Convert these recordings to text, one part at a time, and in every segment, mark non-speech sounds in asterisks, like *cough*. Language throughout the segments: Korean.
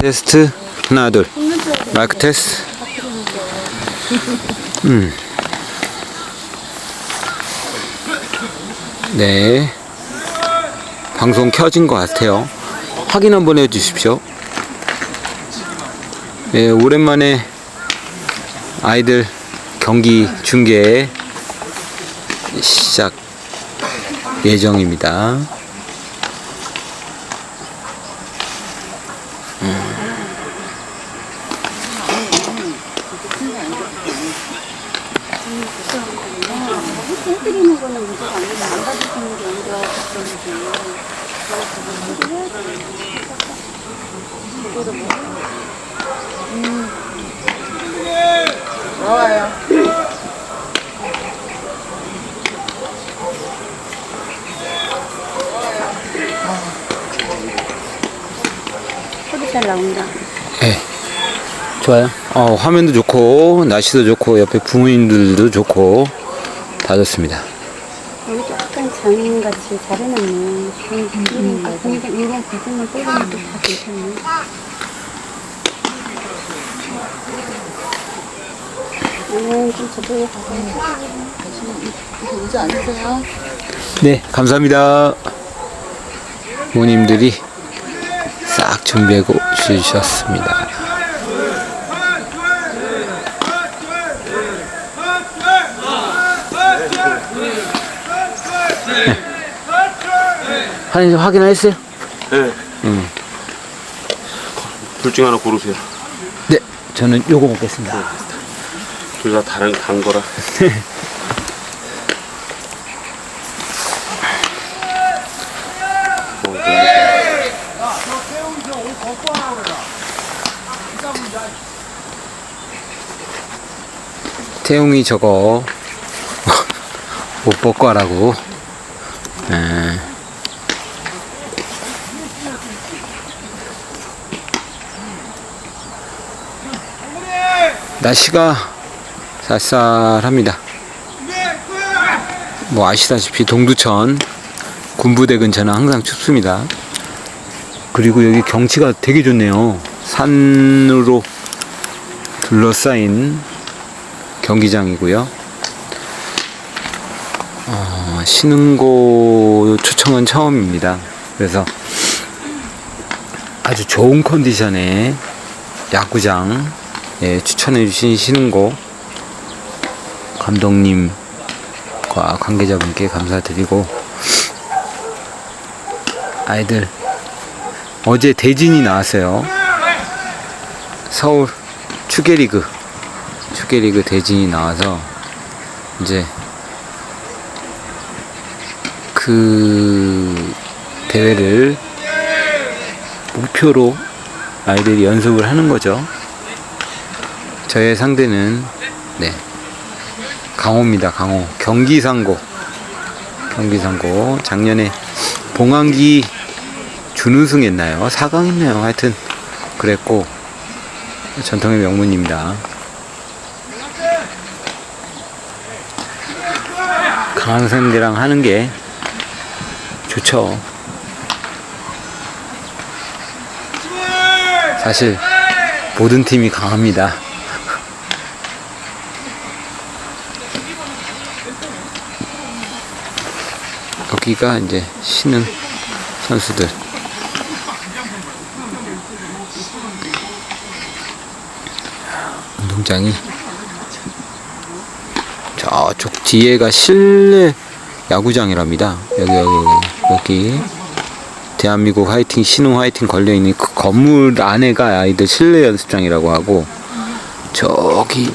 테스트? 하나 둘. 마이크 테스트? 음. 네. 방송 켜진 것 같아요. 확인 한번 해주십시오. 네 오랜만에 아이들 경기 중계 시작 예정입니다 해드리는 거는 문제가 아니고 안 받으시는 게 오히려 걱정이지. 나온다. 네. 좋아요. 어, 화면도 좋고, 날씨도 좋고, 옆에 부모님들도 좋고, 다 좋습니다. 여기도 약간 장인같이 잘 해놨네. 음, 이런 부분, 이런 부분만 빼고는 또다 괜찮네. 나는 좀 저쪽에 가서 먼저 앉으세요. 네, 감사합니다. 부모님들이 싹 준비하고 주셨습니다. 한 확인하셨어요? 네. 둘중 하나 고르세요. 네, 저는 요거 먹겠습니다. 둘 다 다른 단 거라. *laughs* 어, 너무 태웅이 저거 *laughs* 못 벗고 하라고. 네. 날씨가 쌀쌀합니다. 뭐 아시다시피 동두천 군부대 근처는 항상 춥습니다. 그리고 여기 경치가 되게 좋네요. 산으로 둘러싸인 경기장이고요. 어, 곳 초청은 처음입니다. 그래서 아주 좋은 컨디션의 야구장 예, 추천해 주신 쉬는 곳 감독님과 관계자분께 감사드리고 아이들 어제 대진이 나왔어요. 서울 추계리그 축구리그 대진이 나와서 이제 그 대회를 목표로 아이들이 연습을 하는 거죠. 저의 상대는 네 강호입니다. 강호 경기상고 경기상고 작년에 봉황기 준우승 했나요? 4강 했나요? 하여튼 그랬고 전통의 명문입니다. 강한 사람들이랑 하는 게 좋죠. 사실 모든 팀이 강합니다. *laughs* 여기가 이제 쉬는 선수들. 운동장이 저 쪽 뒤에가 실내 야구장이랍니다. 여기 여기 여기 여기 대한민국 화이팅 신흥 화이팅 걸려 있는 그 건물 안에가 아이들 실내 연습장이라고 하고 저기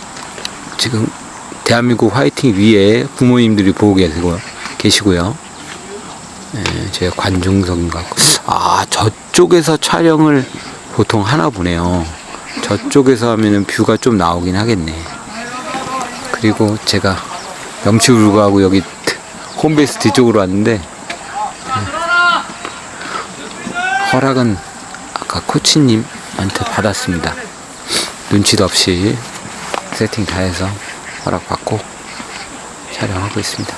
지금 대한민국 화이팅 위에 부모님들이 보고 계시고요. 계시고요. 네, 제 관중석인 것 같고 아 저쪽에서 촬영을 보통 하나 보네요. 저쪽에서 하면은 뷰가 좀 나오긴 하겠네. 그리고 제가 염치 불구하고 여기 홈베이스 뒤쪽으로 왔는데 허락은 아까 코치님한테 받았습니다. 눈치도 없이 세팅 다 해서 허락 받고 촬영하고 있습니다.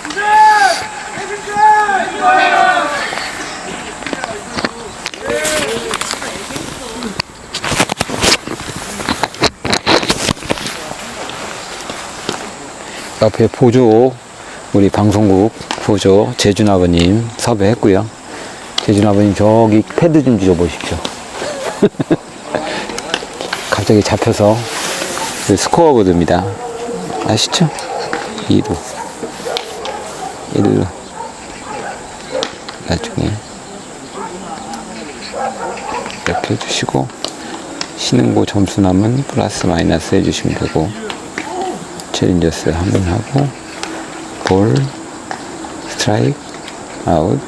옆에 보조 우리 방송국 보조 재준 아버님 섭외했고요. 재준 아버님 저기 패드 좀 주셔보십시오. *laughs* 갑자기 잡혀서 그 스코어 보드입니다. 아시죠? 2루 1루 나중에 이렇게 해주시고 거 점수 나면 플러스 마이너스 해주시면 되고 챌린저스 한 번 하고 볼 스트라이크 아웃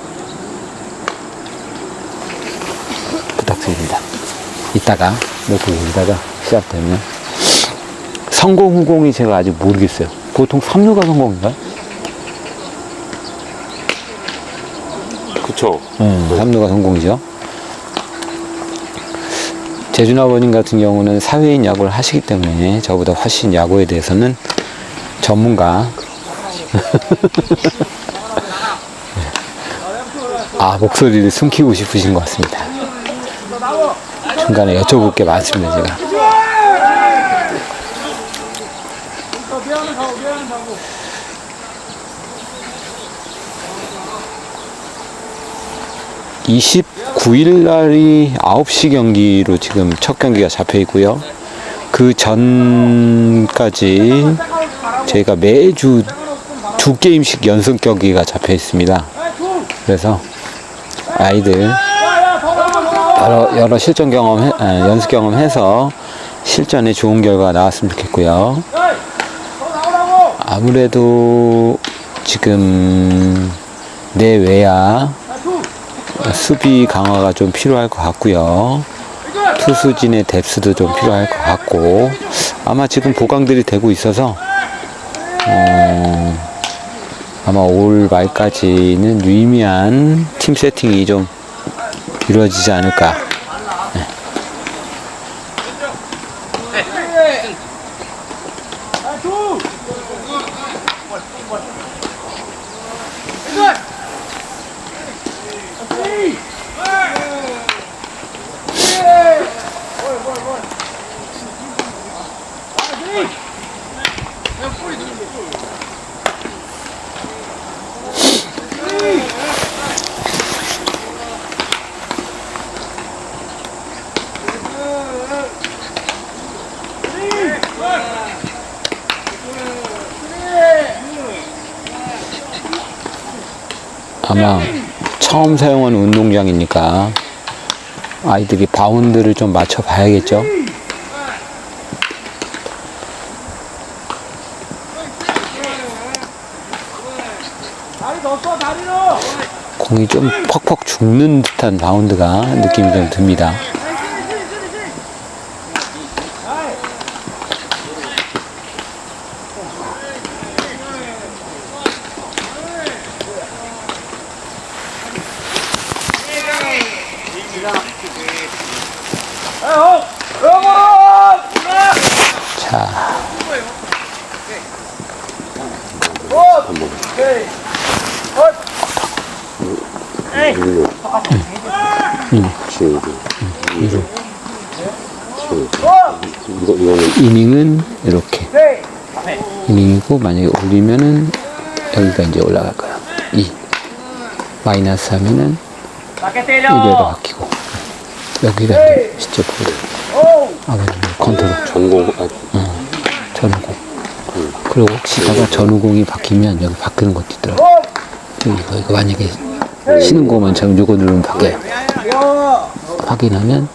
부탁드립니다. 이따가 놓고 계시다가 시작되면. 성공 후공이 제가 아직 모르겠어요. 보통 3루가 성공인가요? 그쵸. 음, 3루가 성공이죠 재준 아버님 같은 경우는 사회인 야구를 하시기 때문에 저보다 훨씬 야구에 대해서는 전문가. *laughs* 아 목소리를 숨기고 싶으신 것 같습니다. 중간에 여쭤볼 게 많습니다 제가 (29일) 날이 (9시) 경기로 지금 첫 경기가 잡혀 있고요 그 전까지 저희가 매주 두 게임씩 연속 경기가 잡혀 있습니다 그래서 아이들 여러, 여러 실전 경험, 해- 아, 연습 경험해서 실전에 좋은 결과 나왔으면 좋겠고요. 아무래도 지금 내외야 수비 강화가 좀 필요할 것 같고요. 투수진의 뎁스도 좀 필요할 것 같고 아마 지금 보강들이 되고 있어서 어, 아마 올 말까지는 유의미한 팀 세팅이 좀 이루어지지 않을까. 네. 아마 처음 사용하는 운동장이니까 아이들이 바운드를 좀 맞춰 봐야겠죠. 공이 좀 퍽퍽 죽는 듯한 바운드가 느낌이 좀 듭니다. 자, 이닝은 이렇게. 이닝이고 만약에 올리면은 여기가 이제 올라갈 거야. 2 마이너스 하면은 1에로 바뀌고 여기가 이제 시체 보드 아버님 컨트롤 전공 아, 전후공. 그리고 혹시다가 전후공이 바뀌면 여기 바뀌는 것도 있더라고. 이거 이거 만약에 쉬는 거만 전 요거 누르면 바뀌어요. 확인하면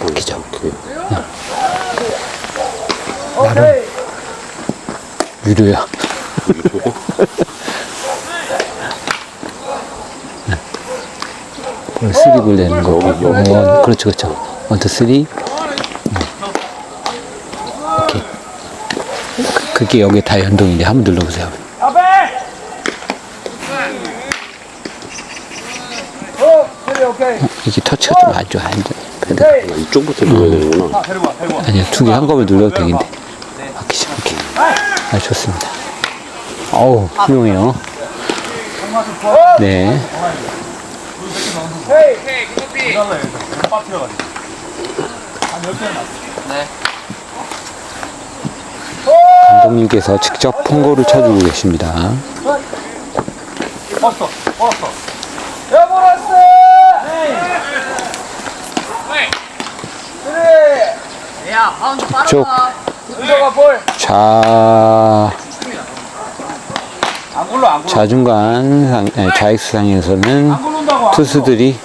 바뀌죠. 그 나름 유료야 볼 쓰리볼 내는 거 보고. 원 그렇죠 그렇죠. 원투 쓰리 음. 오케이 그- 그게 여기 다 연동인데 한번 눌러보세요. 어, 이게 터치가 좀 안 좋아 안 좋아. 패드. 아, 이쪽부터 눌러야 되는구나. 아니요 두 개 한꺼번에 눌러도 되긴데. 바뀌죠 오케이 아 좋습니다. 어우 훌륭해요. 네 감독님께서 직접 폰고를 쳐주고 계십니다. 왔어, 왔어. 야, 보라스! 그래! 쪽 은서가 볼! 좌, 안 굴러, 안 굴러. 좌중간 상, 네, 좌익수상에서는. 안 투수들이.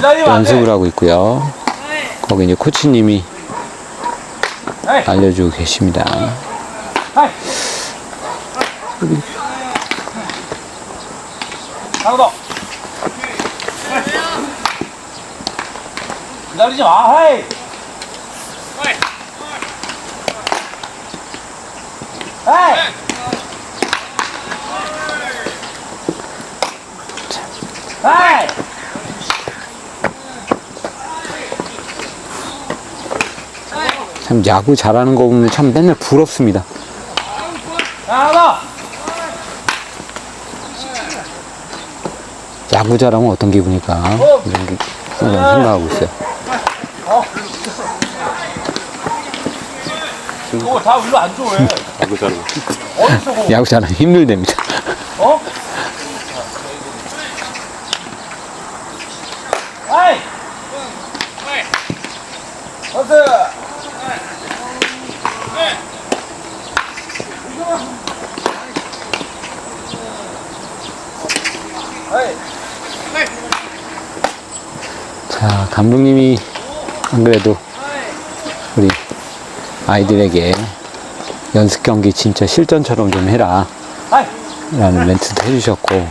연습을 하고 있고요. 거기 이제 코치님이 에이, 알려주고 계십니다. 강도. 기다리지 마. 하이. 하이. 참 야구 잘하는 거 보면 참 맨날 부럽습니다. 야구 잘하면 어떤 기분일까? 이런 게 생각하고 있어요. 그거 다 일로 안 그거? 야구 잘하면 힘들답니다. 어? 아이! 버스! 아이! 자, 감독님이 안 그래도 우리 아이들에게 연습 경기 진짜 실전처럼 좀 해라. 라는 멘트도 해주셨고,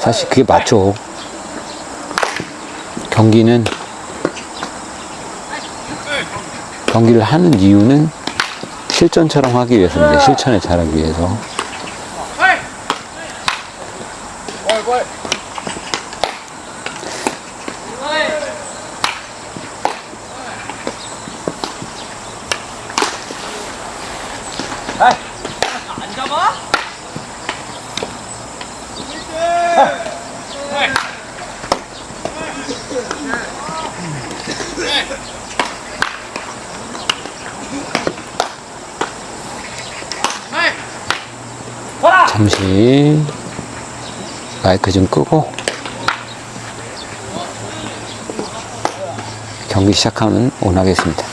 사실 그게 맞죠. 경기는, 경기를 하는 이유는 실전처럼 하기 위해서입니다. 실천에 잘하기 위해서. 볼, 볼! 아이! 안 잡아? 보라! 잠시 마이크 좀 끄고 경기 시작하면 오나겠습니다.